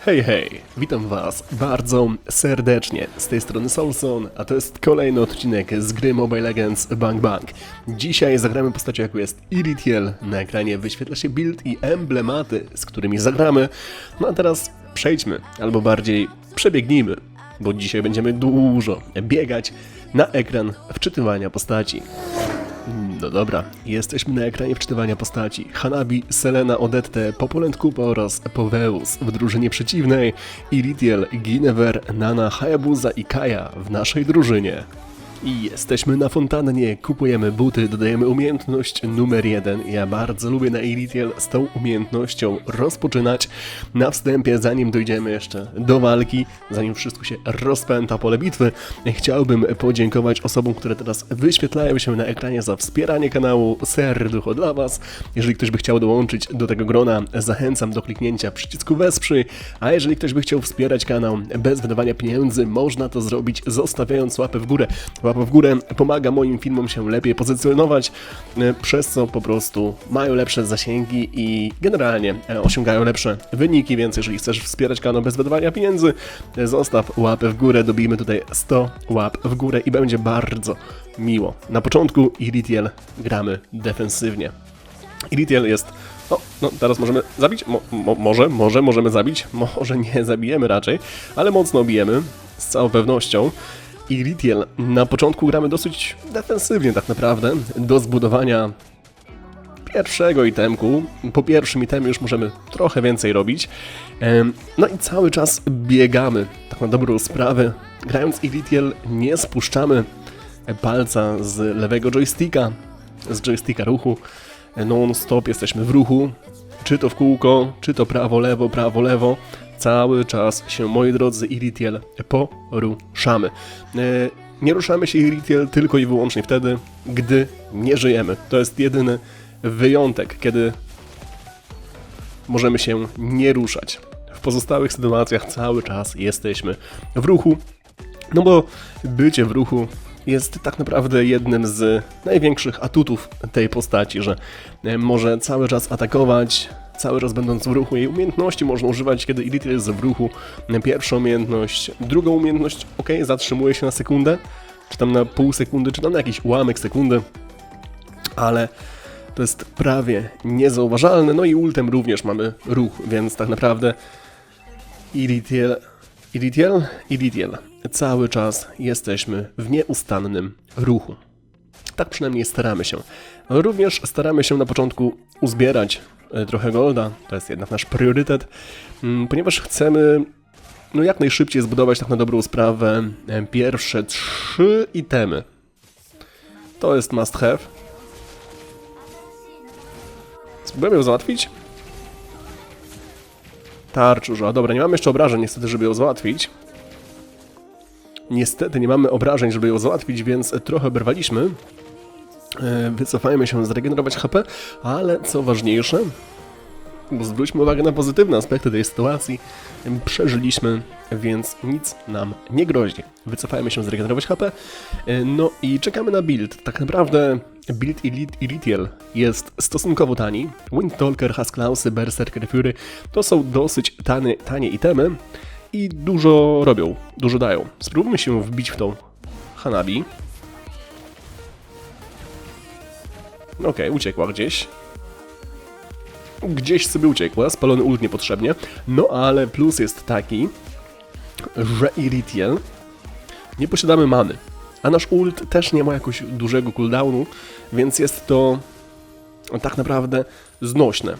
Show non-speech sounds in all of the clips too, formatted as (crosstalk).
Hej, hej, witam was bardzo serdecznie. Z tej strony Solson, a to jest kolejny odcinek z gry Mobile Legends Bang Bang. Dzisiaj zagramy postacią jaką jest Iritiel. Na ekranie wyświetla się build i emblematy, z którymi zagramy. No a teraz przejdźmy, albo bardziej przebiegnijmy, bo dzisiaj będziemy dużo biegać na ekran wczytywania postaci. No dobra, jesteśmy na ekranie wczytywania postaci. Hanabi, Selena, Odette, Popolent Kupa oraz Poweus w drużynie przeciwnej, Iritiel, Ginever, Nana, Hayabusa i Kaja w naszej drużynie. I jesteśmy na fontannie, kupujemy buty, dodajemy umiejętność numer jeden. Ja bardzo lubię na Iritiel z tą umiejętnością rozpoczynać na wstępie, zanim dojdziemy jeszcze do walki, zanim wszystko się rozpęta pole bitwy. Chciałbym podziękować osobom, które teraz wyświetlają się na ekranie za wspieranie kanału. Serducho dla Was. Jeżeli ktoś by chciał dołączyć do tego grona, zachęcam do kliknięcia przycisku wesprzyj, a jeżeli ktoś by chciał wspierać kanał bez wydawania pieniędzy, można to zrobić zostawiając łapę w górę. Łapa w górę pomaga moim filmom się lepiej pozycjonować, e, przez co po prostu mają lepsze zasięgi i generalnie e, osiągają lepsze wyniki, więc jeżeli chcesz wspierać kanał bez wydawania pieniędzy, e, zostaw łapę w górę, dobijmy tutaj 100 łap w górę i będzie bardzo miło. Na początku Iritiel gramy defensywnie. Iritiel jest. O, no teraz możemy zabić? Mo, mo, może, może możemy zabić. Może nie zabijemy raczej, ale mocno bijemy. Z całą pewnością. Iritiel na początku gramy dosyć defensywnie tak naprawdę. Do zbudowania pierwszego itemku. Po pierwszym itemie już możemy trochę więcej robić. No i cały czas biegamy, tak na dobrą sprawę. Grając Iritiel nie spuszczamy palca z lewego joysticka, z joysticka ruchu. Non-stop jesteśmy w ruchu, czy to w kółko, czy to prawo, lewo, prawo, lewo. Cały czas się, moi drodzy, Iritiel poruszamy. E, Nie ruszamy się Iritiel tylko i wyłącznie wtedy, gdy nie żyjemy. To jest jedyny wyjątek, kiedy możemy się nie ruszać. W pozostałych sytuacjach cały czas jesteśmy w ruchu, no bo bycie w ruchu jest tak naprawdę jednym z największych atutów tej postaci, że e, może cały czas atakować, cały czas będąc w ruchu. Jej umiejętności można używać, kiedy Iritiel jest w ruchu. Pierwsza umiejętność, drugą umiejętność, ok, zatrzymuje się na sekundę, czy tam na pół sekundy, czy tam na jakiś ułamek sekundy, ale to jest prawie niezauważalne. No i ultem również mamy ruch, więc tak naprawdę Iritiel, Iritiel, Iritiel. Cały czas jesteśmy w nieustannym ruchu. Tak przynajmniej staramy się. Również staramy się na początku uzbierać trochę golda, to jest jednak nasz priorytet, mm, ponieważ chcemy no jak najszybciej zbudować tak na dobrą sprawę e, pierwsze trzy itemy. To jest must have. Spróbujemy ją załatwić. Tarcz. Dobra, nie mamy jeszcze obrażeń niestety, żeby ją załatwić. Niestety nie mamy obrażeń, żeby ją załatwić, więc trochę oberwaliśmy. E, Wycofajmy się, zregenerować HP, ale co ważniejsze, zwróćmy uwagę na pozytywne aspekty tej sytuacji. Przeżyliśmy, więc nic nam nie grozi. Wycofajmy się, zregenerować HP. E, No i czekamy na build. Tak naprawdę build Elite Iritiel jest stosunkowo tani. Windtalker, Hasklausy, Berserker Fury to są dosyć tanie, tanie itemy i dużo robią, dużo dają. Spróbujmy się wbić w tą Hanabi. Okej, uciekła gdzieś. Gdzieś sobie uciekła, spalony ult niepotrzebnie. No ale plus jest taki, że Iritiel nie posiadamy many. A nasz ult też nie ma jakoś dużego cooldownu, więc jest to tak naprawdę znośne.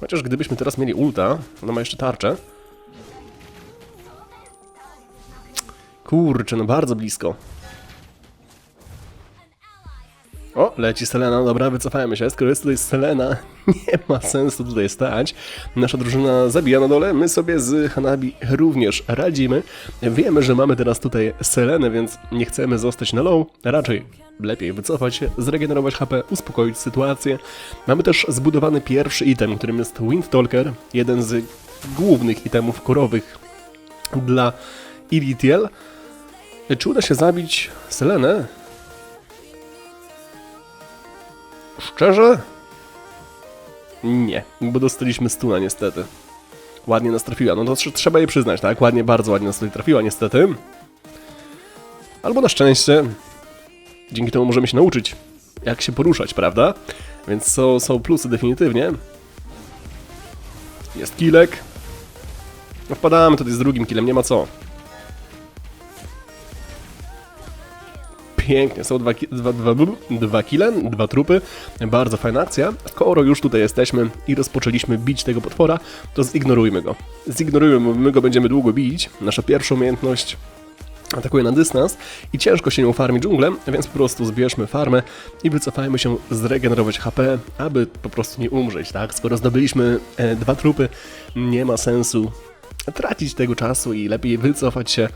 Chociaż gdybyśmy teraz mieli ulta, ona ma jeszcze tarczę. Kurczę, no bardzo blisko. O, leci Selena, dobra, wycofajmy się. Skoro jest tutaj Selena, (laughs) nie ma sensu tutaj stać. Nasza drużyna zabija na dole, my sobie z Hanabi również radzimy. Wiemy, że mamy teraz tutaj Selenę, więc nie chcemy zostać na low. Raczej lepiej wycofać się, zregenerować HP, uspokoić sytuację. Mamy też zbudowany pierwszy item, którym jest Windtalker, jeden z głównych itemów korowych dla Iritiel. Czy uda się zabić Selenę? Szczerze? Nie, bo dostaliśmy stuna niestety. Ładnie nas trafiła, no to tr- trzeba jej przyznać, tak? Ładnie, bardzo ładnie nas tutaj trafiła niestety. Albo na szczęście, dzięki temu możemy się nauczyć, jak się poruszać, prawda? Więc są, są plusy definitywnie. Jest kilek. No wpadamy tutaj z drugim killem, nie ma co. Pięknie, są dwa, dwa, dwa, dwa kile, dwa trupy. Bardzo fajna akcja. Skoro już tutaj jesteśmy i rozpoczęliśmy bić tego potwora, to zignorujmy go. Zignorujmy, my go będziemy długo bić. Nasza pierwsza umiejętność atakuje na dystans i ciężko się nią farmi dżunglę, więc po prostu zbierzmy farmę i wycofajmy się zregenerować HP, aby po prostu nie umrzeć, tak? Skoro zdobyliśmy e, dwa trupy, nie ma sensu tracić tego czasu i lepiej wycofać się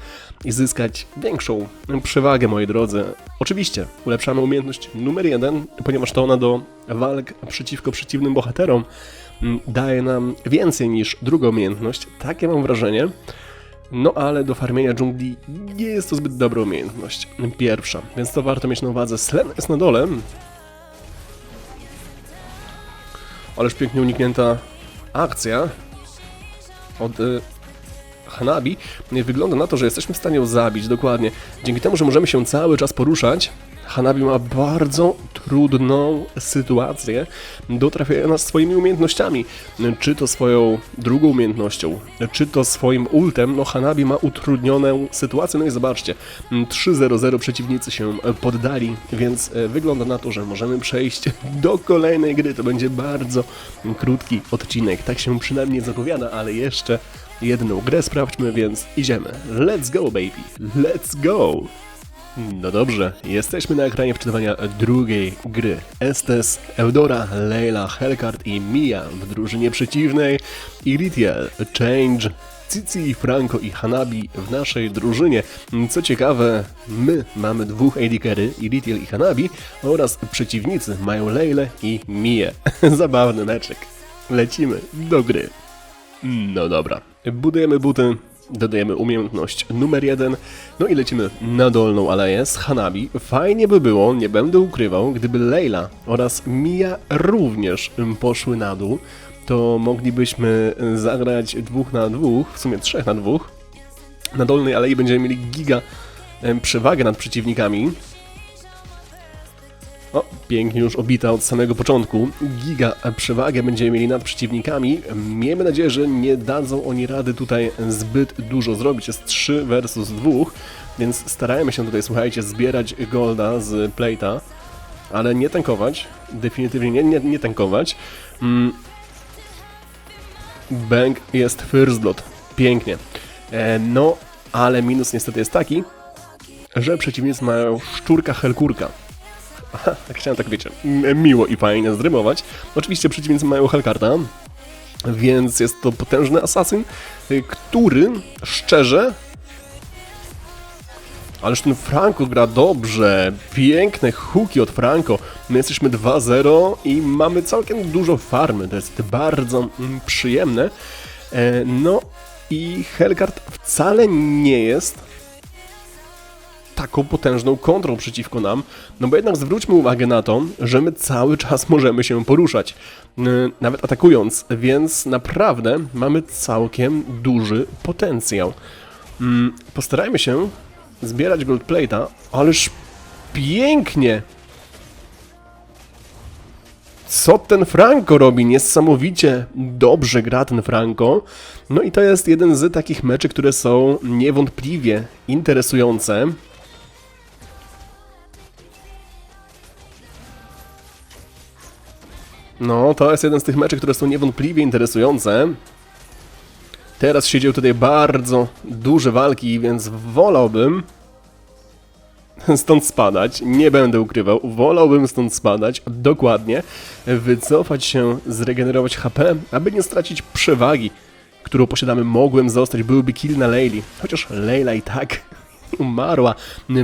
i zyskać większą przewagę, moi drodzy. Oczywiście, ulepszamy umiejętność numer jeden, ponieważ to ona do walk przeciwko przeciwnym bohaterom mm, daje nam więcej niż druga umiejętność. Takie mam wrażenie. No ale do farmienia dżungli nie jest to zbyt dobra umiejętność. Pierwsza, więc to warto mieć na uwadze. Slen jest na dole. Ależ pięknie uniknięta akcja od y, Hanabi. Wygląda na to, że jesteśmy w stanie ją zabić, dokładnie. Dzięki temu, że możemy się cały czas poruszać, Hanabi ma bardzo trudną sytuację do trafienia nas swoimi umiejętnościami. Czy to swoją drugą umiejętnością, czy to swoim ultem, no Hanabi ma utrudnioną sytuację. No i zobaczcie, 3-0-0 przeciwnicy się poddali, więc e, wygląda na to, że możemy przejść do kolejnej gry. To będzie bardzo krótki odcinek, tak się przynajmniej zapowiada, ale jeszcze jedną grę sprawdźmy, więc idziemy. Let's go, baby! Let's go! No dobrze, jesteśmy na ekranie wczytywania drugiej gry. Estes, Eudora, Leila, Hellcard i Mia w drużynie przeciwnej, Iritiel, Change, Cici, Franco i Hanabi w naszej drużynie. Co ciekawe, my mamy dwóch AD Iritiel i Hanabi, oraz przeciwnicy mają Leilę i Mię. (laughs) Zabawny meczek. Lecimy do gry. No dobra. Budujemy buty, dodajemy umiejętność numer jeden, no i lecimy na dolną aleję z Hanabi. Fajnie by było, nie będę ukrywał, gdyby Leila oraz Mia również poszły na dół, to moglibyśmy zagrać dwóch na dwóch, w sumie trzech na dwóch. Na dolnej alei będziemy mieli giga przewagę nad przeciwnikami. O, pięknie już obita od samego początku. Giga przewagę będziemy mieli nad przeciwnikami. Miejmy nadzieję, że nie dadzą oni rady tutaj zbyt dużo zrobić. Jest 3 versus 2, więc starajmy się tutaj, słuchajcie, zbierać golda z plate'a, ale nie tankować. Definitywnie nie, nie, nie tankować. Mm. Bang jest first blood. Pięknie. E, no, ale minus niestety jest taki, że przeciwnicy mają szczurka helkurka. (laughs) Tak chciałem tak wiecie, miło i fajnie zdrymować. Oczywiście przeciwnicy mają Hellcarta, więc jest to potężny asasyn, y, który szczerze... Ależ ten Franco gra dobrze, piękne hooki od Franco. My jesteśmy 2-0 i mamy całkiem dużo farmy, to jest bardzo mm, przyjemne. E, no i Hellcard wcale nie jest taką potężną kontrą przeciwko nam, no bo jednak zwróćmy uwagę na to, że my cały czas (laughs) możemy się poruszać, yy, nawet atakując, więc naprawdę mamy całkiem duży potencjał. Mm, postarajmy się zbierać gold plate'a, ależ pięknie! Co ten Franco robi? Niesamowicie dobrze gra ten Franco. No i to jest jeden z takich meczy, które są niewątpliwie interesujące. No, to jest jeden z tych meczy, które są niewątpliwie interesujące. Teraz się tutaj bardzo duże walki, więc wolałbym stąd spadać. Nie będę ukrywał, wolałbym stąd spadać, dokładnie, wycofać się, zregenerować HP, aby nie stracić przewagi, którą posiadamy. Mogłem zostać, byłby kill na Leili, chociaż Leila i tak (laughs) umarła.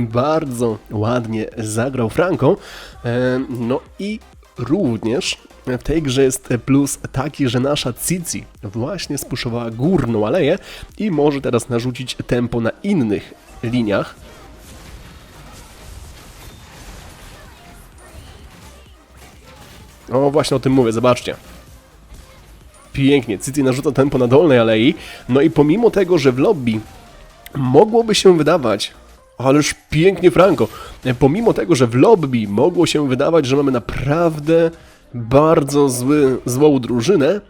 Bardzo ładnie zagrał Franco. E, No i również w tej grze jest plus taki, że nasza Cici właśnie spuszowała górną aleję i może teraz narzucić tempo na innych liniach. O, właśnie o tym mówię, zobaczcie. Pięknie, City narzuca tempo na dolnej alei, no i pomimo tego, że w lobby mogłoby się wydawać, ależ pięknie Franco, pomimo tego, że w lobby mogło się wydawać, że mamy naprawdę bardzo zły, złą drużynę,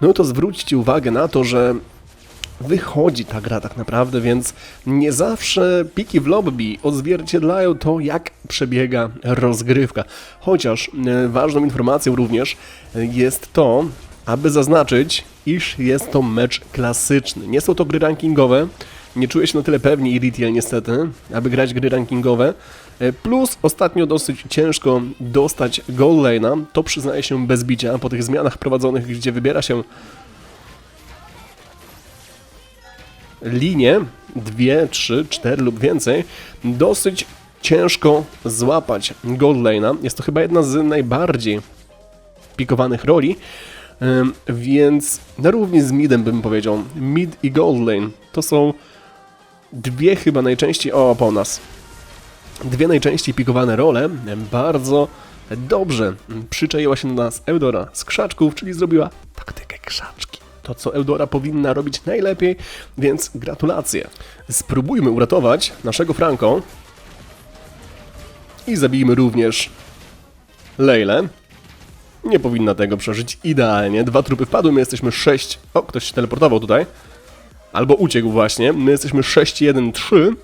no to zwróćcie uwagę na to, że wychodzi ta gra tak naprawdę, więc nie zawsze piki w lobby odzwierciedlają to, jak przebiega rozgrywka. Chociaż e, ważną informacją również jest to, aby zaznaczyć, iż jest to mecz klasyczny. Nie są to gry rankingowe, nie czuję się na tyle pewni i retail niestety, aby grać gry rankingowe. E, Plus ostatnio dosyć ciężko dostać goal lane'a, to przyznaję się bez bicia, po tych zmianach prowadzonych, gdzie wybiera się linie, dwie, trzy, cztery lub więcej, dosyć ciężko złapać gold lane'a. Jest to chyba jedna z najbardziej pikowanych roli, więc na równi z midem bym powiedział. Mid i gold lane to są dwie chyba najczęściej, o po nas, dwie najczęściej pikowane role. Bardzo dobrze przyczaiła się do nas Eudora z krzaczków, czyli zrobiła taktykę krzaczki. To, co Eudora powinna robić najlepiej, więc gratulacje. Spróbujmy uratować naszego Franco i zabijmy również Leilę. Nie powinna tego przeżyć idealnie. Dwa trupy wpadły, my jesteśmy 6. O, ktoś się teleportował tutaj. Albo uciekł właśnie. My jesteśmy 6-1-3.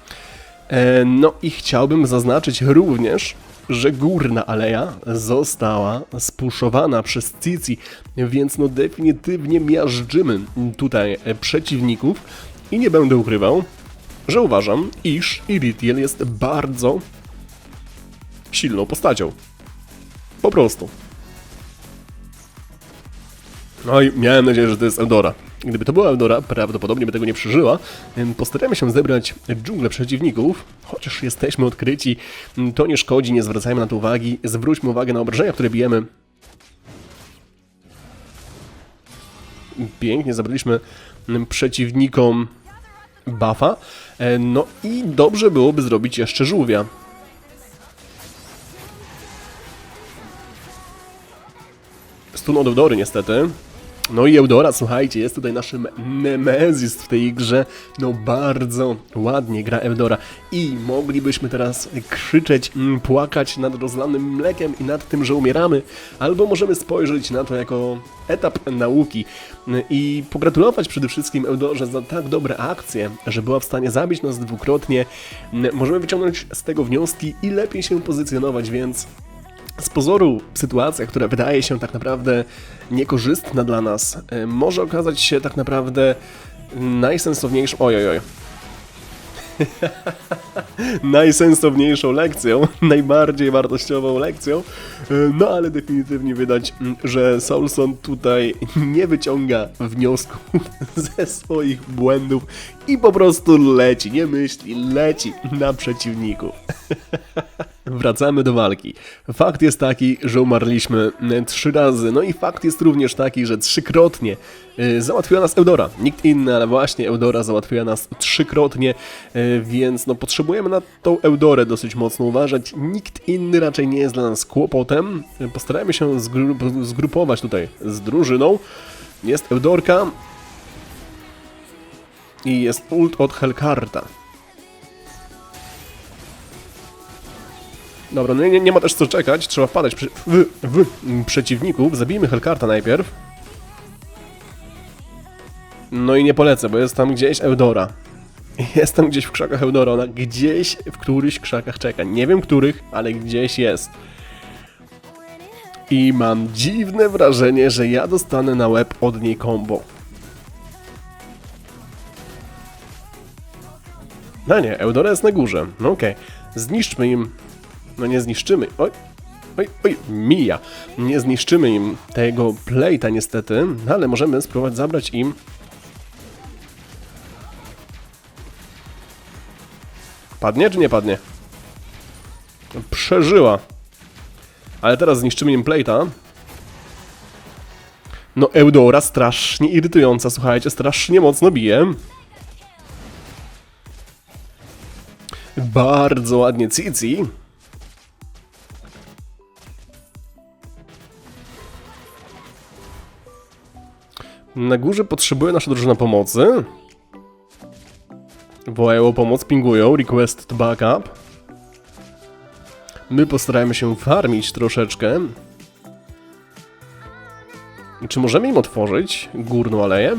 E, No i chciałbym zaznaczyć również, że górna aleja została spuszowana przez Cici, więc no definitywnie miażdżymy tutaj e, przeciwników i nie będę ukrywał, że uważam, iż Iritiel jest bardzo silną postacią. Po prostu. No i miałem nadzieję, że to jest Eldora. Gdyby to była Eldora, prawdopodobnie by tego nie przeżyła. Postaramy się zebrać dżunglę przeciwników, chociaż jesteśmy odkryci, ym, to nie szkodzi, nie zwracajmy na to uwagi. Zwróćmy uwagę na obrażenia, które bijemy. Pięknie zabraliśmy ym, przeciwnikom buffa. E, No i dobrze byłoby zrobić jeszcze żółwia. Stun od Eudory niestety. No i Eudora, słuchajcie, jest tutaj naszym Nemezis w tej grze. No bardzo ładnie gra Eudora. I moglibyśmy teraz krzyczeć, mm, płakać nad rozlanym mlekiem i nad tym, że umieramy. Albo możemy spojrzeć na to jako etap nauki i pogratulować przede wszystkim Eudorze za tak dobre akcje, że była w stanie zabić nas dwukrotnie. Możemy wyciągnąć z tego wnioski i lepiej się pozycjonować, więc z pozoru sytuacja, która wydaje się tak naprawdę niekorzystna dla nas, y, może okazać się tak naprawdę najsensowniejszą. Ojojoj. (laughs) najsensowniejszą lekcją, (laughs) najbardziej wartościową lekcją, y, no ale definitywnie widać, mm, że Soulson tutaj nie wyciąga wniosków (laughs) ze swoich błędów i po prostu leci, nie myśli, leci na przeciwników. Wracamy do walki. Fakt jest taki, że umarliśmy e, trzy razy, no i fakt jest również taki, że trzykrotnie e, załatwiła nas Eudora. Nikt inny, ale właśnie Eudora załatwiła nas trzykrotnie, e, więc no potrzebujemy na tą Eudorę dosyć mocno uważać. Nikt inny raczej nie jest dla nas kłopotem. Postarajmy się zgru zgrupować tutaj z drużyną. Jest Eudorka i jest ult od Helkarta. Dobra, no nie, nie ma też co czekać, trzeba wpadać przy, w, w m, przeciwników. Zabijmy Helkarta najpierw. No i nie polecę, bo jest tam gdzieś Eudora. (laughs) Jest tam gdzieś w krzakach Eudora, ona gdzieś w którychś krzakach czeka. Nie wiem których, ale gdzieś jest. I mam dziwne wrażenie, że ja dostanę na łeb od niej combo. No nie, Eudora jest na górze. No okej. Zniszczmy im no nie zniszczymy. Oj, oj, oj, mija. Nie zniszczymy im tego plejta niestety, no ale możemy spróbować zabrać im. Padnie czy nie padnie? Przeżyła. Ale teraz zniszczymy im plejta. No Eudora strasznie irytująca, słuchajcie, strasznie mocno bije. Bardzo ładnie Cici. Na górze potrzebuje nasza drużyna pomocy. Wołają o pomoc, pingują, request to backup. My postarajmy się farmić troszeczkę. Czy możemy im otworzyć górną aleję?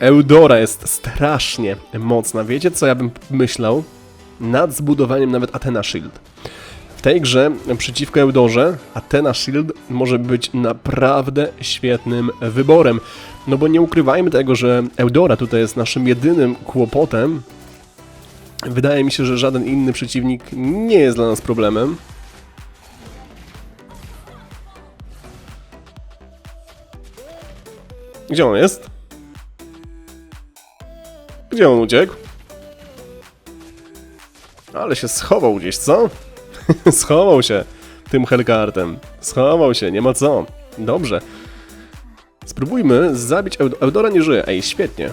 Eudora jest strasznie mocna. Wiecie co ja bym myślał? Nad zbudowaniem nawet Athena Shield. W tej grze przeciwko Eudorze Athena Shield może być naprawdę świetnym wyborem. No bo nie ukrywajmy tego, że Eudora tutaj jest naszym jedynym kłopotem. Wydaje mi się, że żaden inny przeciwnik nie jest dla nas problemem. Gdzie on jest? Gdzie on uciekł? Ale się schował gdzieś, co? (laughs) schował się tym Hellcartem. Schował się, nie ma co. Dobrze. Spróbujmy zabić Eud Eudora nie żyje. Ej, świetnie.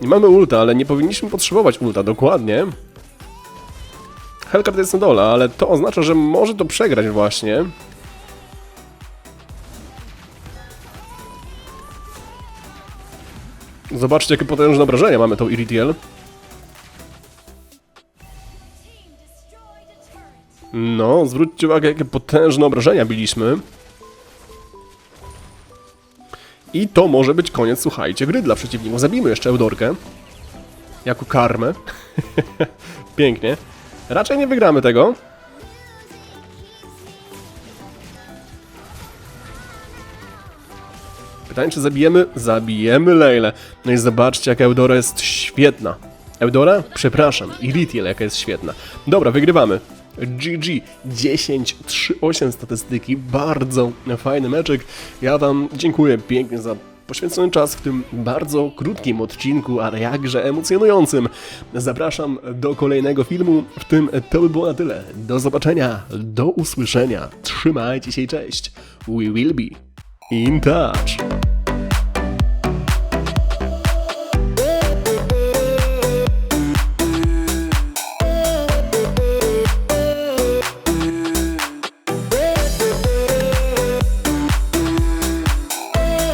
Nie mamy ulta, ale nie powinniśmy potrzebować ulta, dokładnie. Hellcard jest na dole, ale to oznacza, że może to przegrać właśnie. Zobaczcie, jakie potężne obrażenia mamy tą Iritiel. No, zwróćcie uwagę, jakie potężne obrażenia biliśmy. I to może być koniec, słuchajcie, gry dla przeciwników. Zabijmy jeszcze Eudorkę. Jako karmę. (laughs) Pięknie. Raczej nie wygramy tego. Pytanie, czy zabijemy? Zabijemy Leilę. No i zobaczcie, jak Eudora jest świetna. Eudora? Przepraszam, Iritiel jaka jest świetna. Dobra, wygrywamy. GG 10-3-8 statystyki, bardzo fajny meczek. Ja Wam dziękuję pięknie za poświęcony czas w tym bardzo krótkim odcinku, ale jakże emocjonującym. Zapraszam do kolejnego filmu, w tym to by było na tyle. Do zobaczenia, do usłyszenia. Trzymajcie się i cześć. We will be in touch.